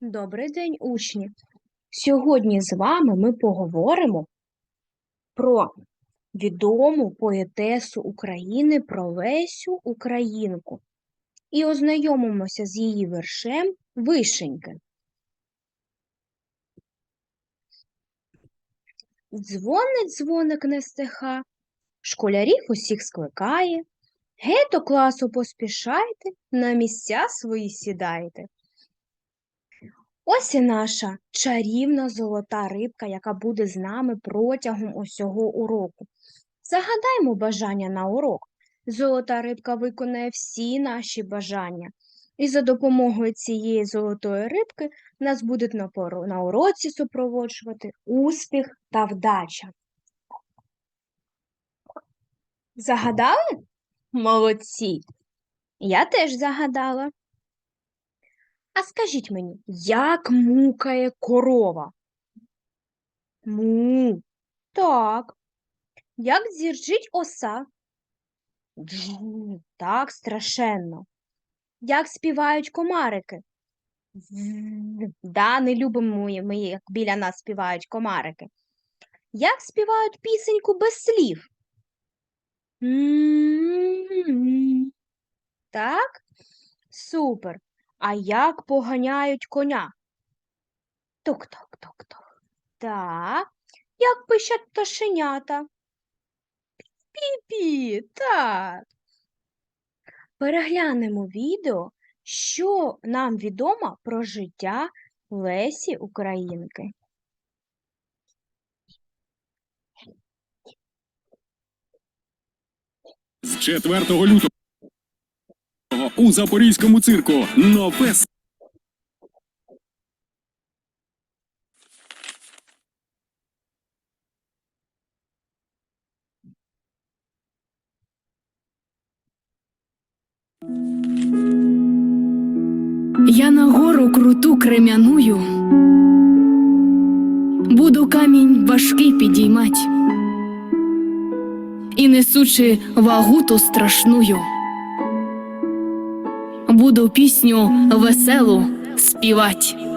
Добрий день, учні! Сьогодні з вами ми поговоримо про відому поетесу України про Лесю Українку і ознайомимося з її вершем Вишеньки. Дзвонить дзвоник не стиха, школярів усіх скликає. Гей до класу поспішайте, на місця свої сідайте. Ось і наша чарівна золота рибка, яка буде з нами протягом усього уроку. Загадаймо бажання на урок. Золота рибка виконає всі наші бажання. І за допомогою цієї золотої рибки нас будуть на уроці супроводжувати успіх та вдача. Загадали? Молодці! Я теж загадала. А скажіть мені, як мукає корова? Му. Так. Як зіржить оса? Джу. Так, страшенно. Як співають комарики? Да, не любимо ми, як біля нас співають комарики. Як співають пісеньку без слів? М. Так? Супер. А як поганяють коня? Тук-тук-тук-тук. Так. Як пищать пташенята? Пі-пі, так. Переглянемо відео, що нам відомо про життя Лесі Українки. 4 лютого у Запорізькому цирку. Нове Я на гору круту крем'яную, буду камінь важкий підіймать, несучи вагу ту страшную, буду пісню веселу співать.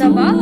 Кину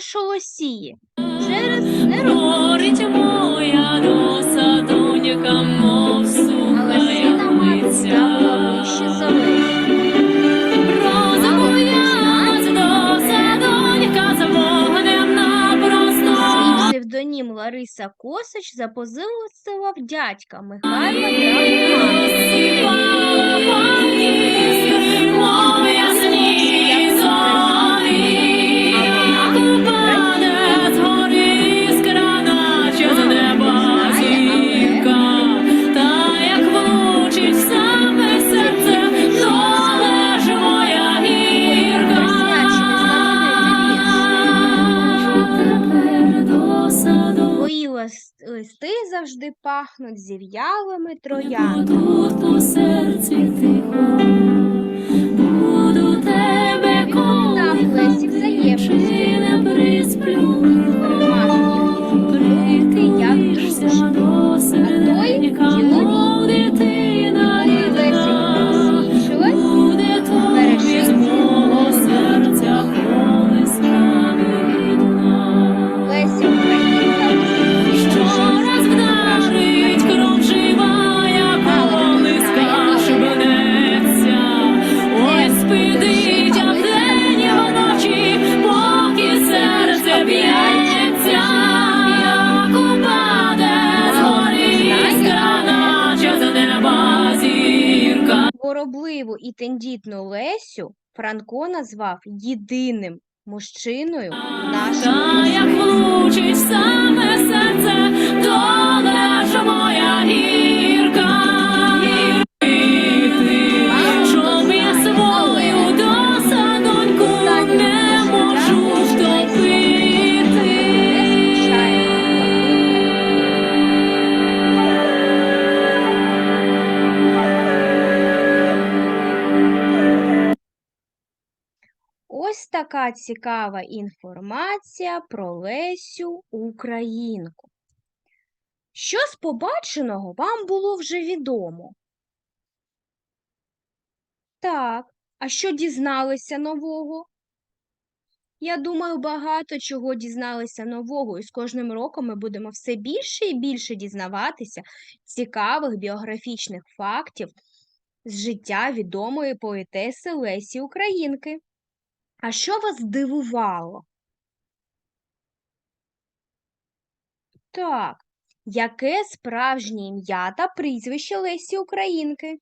іменем через. Горить моя доса, донька, мов суха за Лесю. Роза моя, донька, з вогнем на просторі. псевдонім Лариса Косач запозичила в дядька Михайла Драгомана. Зорі, лис- листи завжди пахнуть зів'ялими трояндами. Тут у серці тихо, буду тебе колити, чи не присплю. Прийти як Притишся а той чоловік. Франко назвав єдиним мужчиною нашого Та як влучить саме серце, моя гірка, Ось така цікава інформація про Лесю Українку. Що з побаченого вам було вже відомо? Так, а що дізналися нового? Я думаю, багато чого дізналися нового, і з кожним роком ми будемо все більше і більше дізнаватися цікавих біографічних фактів з життя відомої поетеси Лесі Українки. А що вас здивувало? Так, яке справжнє ім'я та прізвище Лесі Українки?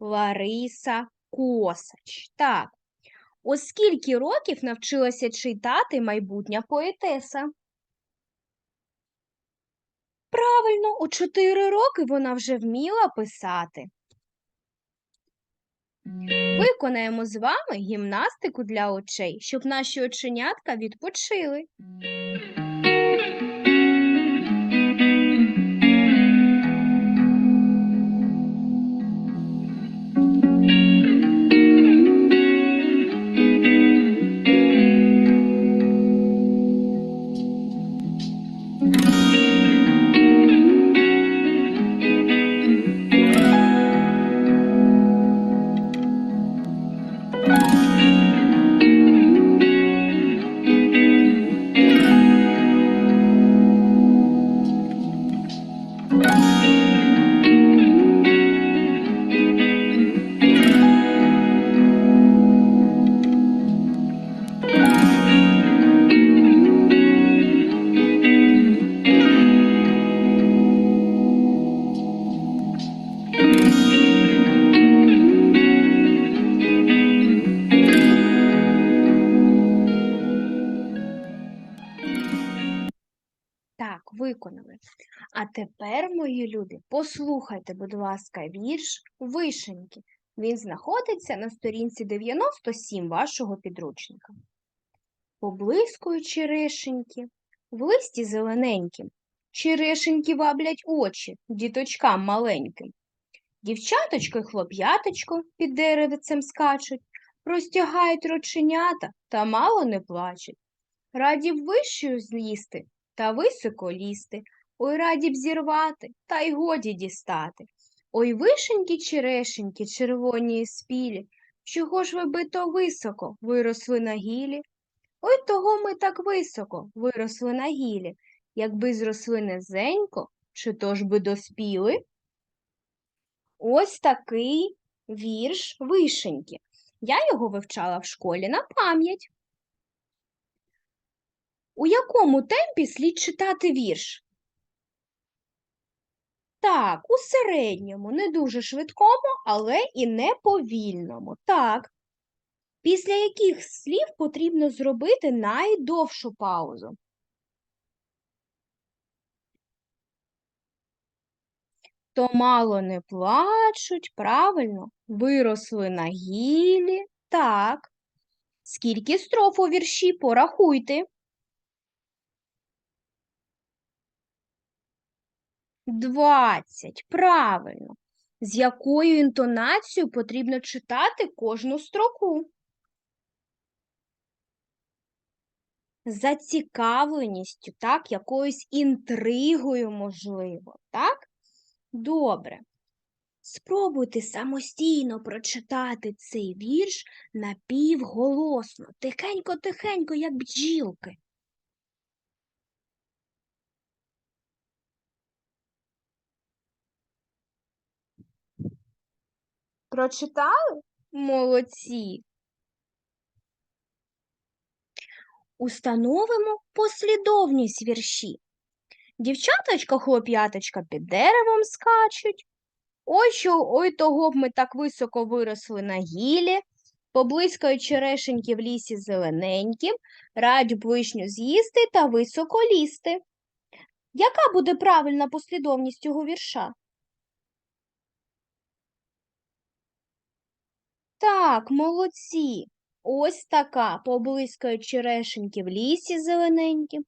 Лариса Косач. Так. У скільки років навчилася читати майбутня поетеса? Правильно, у чотири роки вона вже вміла писати. Виконаємо з вами гімнастику для очей, щоб наші оченятка відпочили. Так, тепер, мої люди, послухайте, будь ласка, вірш Вишеньки. Він знаходиться на сторінці 97 вашого підручника. Поблискують черешеньки, в листі зелененьким. Черешеньки ваблять очі діточкам маленьким. Дівчаточко й хлоп'яточко під деревцем скачуть, розтягають рученята та мало не плачуть. Раді вищою злізти та високо лізти, ой раді б зірвати, та й годі дістати. Ой вишеньки черешеньки, червоні і спілі, чого ж ви би то високо виросли на гілі? Ой того ми так високо виросли на гілі, якби зросли низенько, чи то ж би доспіли? Ось такий вірш вишеньки. Я його вивчала в школі на пам'ять. У якому темпі слід читати вірш? Так, у середньому, не дуже швидкому, але і не повільному. Так. Після яких слів потрібно зробити найдовшу паузу? То мало не плачуть, правильно, виросли на гілі. Так. Скільки строф у вірші порахуйте. Двадцять. Правильно. З якою інтонацією потрібно читати кожну строку? Зацікавленістю, так, якоюсь інтригою, можливо, так? Добре. Спробуйте самостійно прочитати цей вірш напівголосно, тихенько-тихенько, як бджілки. Прочитали? Молодці. Установимо послідовність вірші. Дівчаточка, хлоп'яточка під деревом скачуть. Ой, що, ой, того б ми так високо виросли на гілі, поблискають черешеньки в лісі зелененьким, радь б вишню з'їсти та високо лізти. Яка буде правильна послідовність цього вірша? Так, молодці. Ось така поблискають черешеньки в лісі зелененьким.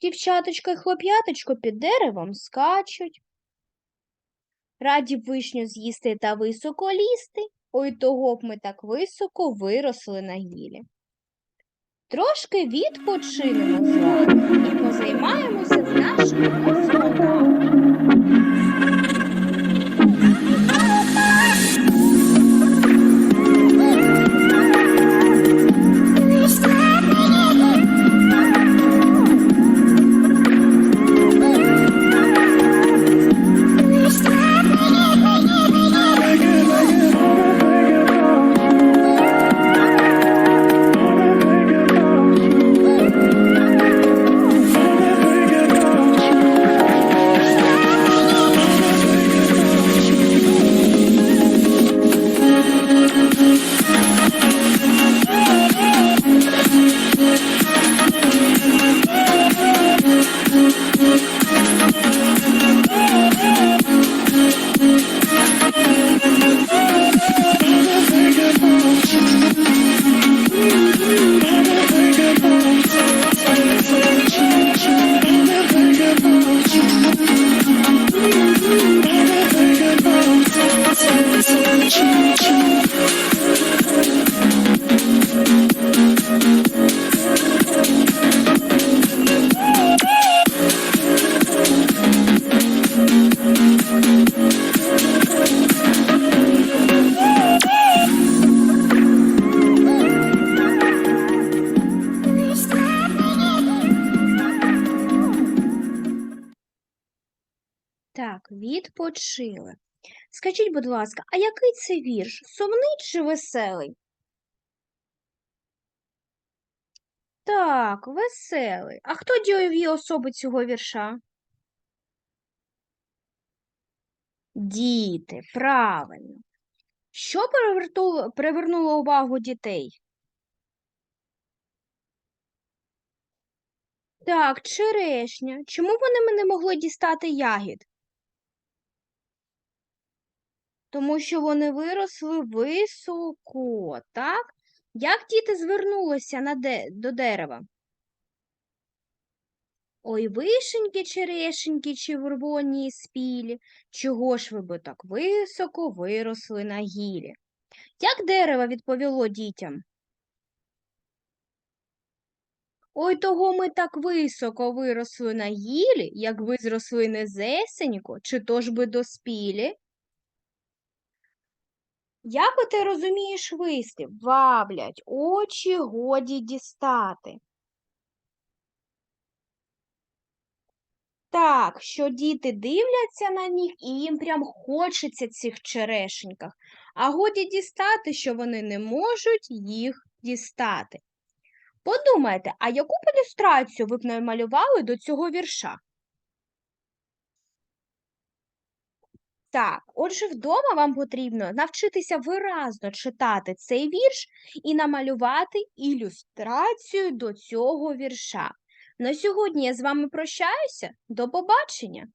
Дівчаточка й хлоп'яточко під деревом скачуть. Раді б вишню з'їсти та високо лізти. Ой, того б ми так високо виросли на гілі. Трошки відпочинемо з вами і позаймаємося з нашими словами. Так, відпочили. Скажіть, будь ласка, а який це вірш? Сумний чи веселий? Так, веселий. А хто дієві особи цього вірша? Діти, правильно. Що привернуло увагу дітей? Так, черешня. Чому вони не могли дістати ягід? Тому що вони виросли високо, так? Як діти звернулися на де... до дерева? Ой, вишеньки, черешеньки, червоні і спілі, чого ж ви би так високо виросли на гілі? Як дерево відповіло дітям? Ой, того ми так високо виросли на гілі, як ви зросли низесенько, чи то ж би доспілі? Як ти розумієш вислів? Ваблять, очі годі дістати. Так, що діти дивляться на них і їм прям хочеться цих черешеньках, а годі дістати, що вони не можуть їх дістати. Подумайте, а яку б ілюстрацію ви б намалювали до цього вірша? Так, отже, вдома вам потрібно навчитися виразно читати цей вірш і намалювати ілюстрацію до цього вірша. На сьогодні я з вами прощаюся. До побачення!